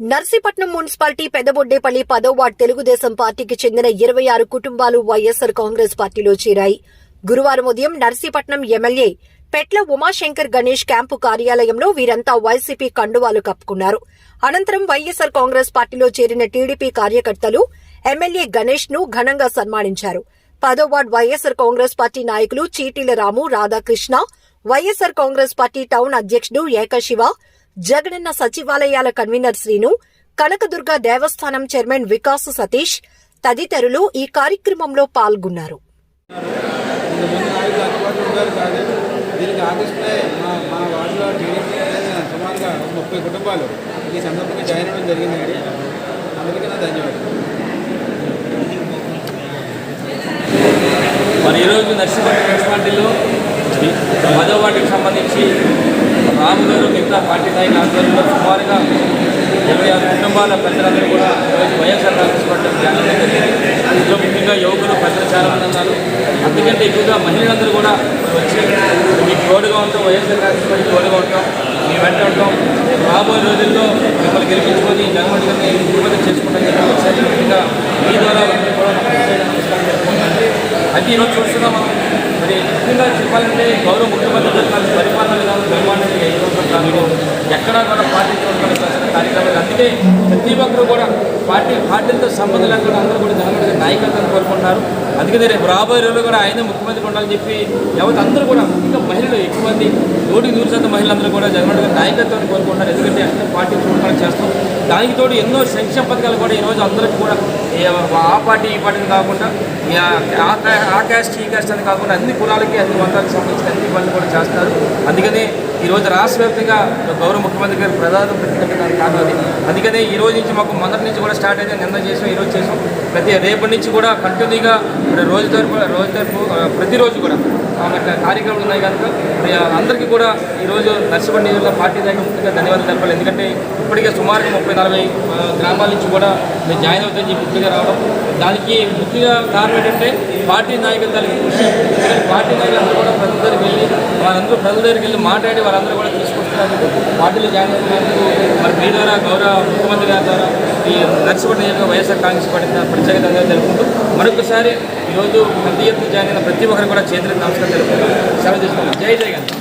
Narsipatnam municipality Pedaboddepalli పదో ward Telugu Desam పార్టీకి చెందిన ఇరవై ఆరు కుటుంబాలు వైఎస్సార్ కాంగ్రెస్ పార్టీలో చేరాయి. గురువారం ఉదయం నర్సీపట్నం ఎమ్మెల్యే పెట్ల ఉమాశంకర్ గణేష్ క్యాంపు కార్యాలయంలో వీరంతా వైసీపీ కండువాలు కప్పుకున్నారు. అనంతరం వైఎస్సార్ కాంగ్రెస్ పార్టీలో చేరిన టీడీపీ కార్యకర్తలు ఎమ్మెల్యే గణేష్ను ఘనంగా సన్మానించారు. పదో వార్డ్ వైఎస్సార్ కాంగ్రెస్ పార్టీ నాయకులు చీటీల రాము రాధాకృష్ణ వైఎస్సార్ కాంగ్రెస్ పార్టీ టౌన్ అధ్యక్షుడు ఏకశివ జగనన్న సచివాలయాల కన్వీనర్ శ్రీను కనకదుర్గ దేవస్థానం చైర్మన్ వికాస్ సతీష్ తదితరులు ఈ కార్యక్రమంలో పాల్గొన్నారు. దీనికి ఆగస్టులో మా వార్డులో టీడీపీ సుమారుగా ముప్పై కుటుంబాలు ఈ సందర్భంగా జాయిన్ అవ్వడం జరిగిందండి. అందరికీ నా ధన్యవాదాలు మరి ఈరోజు నర్సీపట్నం మున్సిపాలిటీలో పదో వార్డుకి సంబంధించి రాము గారు మిగతా పార్టీ నాయకుల ఆధ్వర్యంలో సుమారుగా ఇరవై ఆరు కుటుంబాల పెద్దలందరూ కూడా ఈరోజు వైఎస్ఆర్ కాంగ్రెస్ పార్టీ ధ్యానం జరిగింది ఇందులో ముఖ్యంగా యువకులు పెద్దలు చాలా మంది ఉన్నారు అందుకంటే ఎక్కువగా మహిళలందరూ కూడా వచ్చి మీకు తోడుగా ఉంటాం వైఎస్ఆర్ కాంగ్రెస్ పార్టీ తోడుగా ఉంటాం మీ వెంట ఉంటాం. రాబోయే రోజుల్లో మిమ్మల్ని గెలిపించుకొని జగన్మోహన్ గారిని ముఖ్యమంత్రి చేసుకుంటాం చెప్పి ఒకసారి ముఖ్యంగా మీ ద్వారా కూడా నమస్కారం చెప్పుకుంటున్నాను. అయితే ఈరోజు చూస్తున్నాం మనం. చెప్పాలంటే గౌరవ ముఖ్యమంత్రి చెప్పాలి పరిపాలన విధానం బ్రహ్మాండంగా ఈ ఎక్కడా కూడా పార్టీ కార్యక్రమాలు. అందుకే ప్రతి ఒక్కరు కూడా పార్టీ పార్టీలతో సంబంధం లేకుండా అందరూ కూడా జనగణ నాయకత్వం కోరుకుంటున్నారు. అందుకే రేపు రాబోయే రోజులు కూడా ఆయన ముఖ్యమంత్రి ఉండాలని చెప్పి ఎవరు అందరూ కూడా ముఖ్యంగా మహిళలు ఎక్కువ మంది నూటికి నూరు శాతం మహిళలందరూ కూడా జగన్మోహన్ నాయకత్వాన్ని కోరుకుంటున్నారు. ఎందుకంటే అన్ని పార్టీ చూడకుండా చేస్తాం. దానికి తోడు ఎన్నో సంక్షేమ పథకాలు కూడా ఈరోజు అందరికీ కూడా ఆ పార్టీ ఈ పార్టీని కాకుండా ఈ ఆ క్యాస్ట్ ఈ క్యాస్ట్ అని కాకుండా అన్ని కులాలకి అన్ని మతాలకు సంబంధించిన అన్ని పనులు కూడా చేస్తారు. అందుకని ఈరోజు రాష్ట్ర వ్యాప్తంగా గౌరవ ముఖ్యమంత్రి గారు ప్రధాన పెట్టినట్టు కారణం అది. అందుకనే ఈ రోజు నుంచి మాకు మొదటి నుంచి కూడా స్టార్ట్ అయితే నిన్న చేసాం ఈరోజు చేసాం. ప్రతి రేపటి నుంచి కూడా కంటిన్యూగా రోజు తరపు రోజు తరపు ప్రతిరోజు కూడా కార్యక్రమాలు ఉన్నాయి కనుక అందరికీ కూడా ఈరోజు నర్సిపల్లి నియోజకవర్గ పార్టీ నాయకులు ముఖ్యంగా ధన్యవాదాలు తెలపాలి. ఎందుకంటే ఇప్పటికే సుమారుగా ముప్పై నలభై గ్రామాల నుంచి కూడా జాయిన్ అవుతాయని చెప్పి ముఖ్యంగా రావడం. దానికి ముఖ్యంగా కారణం ఏంటంటే పార్టీ నాయకులు దానికి కృషి పార్టీ నాయకులందరూ కూడా ప్రజల దగ్గరికి వెళ్ళి వారందరూ ప్రజల దగ్గరికి వెళ్ళి మాట్లాడి వారందరూ కూడా తీసుకొస్తున్నారు పార్టీలో జాయిన్ అవుతున్నందుకు మరి మీ ద్వారా గౌరవ ముఖ్యమంత్రి గారి ద్వారా ఈ నర్సిపల్లి నియోజకవర్గ వైఎస్ఆర్ కాంగ్రెస్ పార్టీ ప్రత్యేకత తెలుపుకుంటూ మరొకసారి ఈరోజు పెద్ద ఎత్తున జాయిన్ అయిన ప్రతి ఒక్కరు కూడా చేతులకు నమస్కారం తెలుపుకుంటూ సెలవు తీసుకున్నాం జై జై గాంధీ.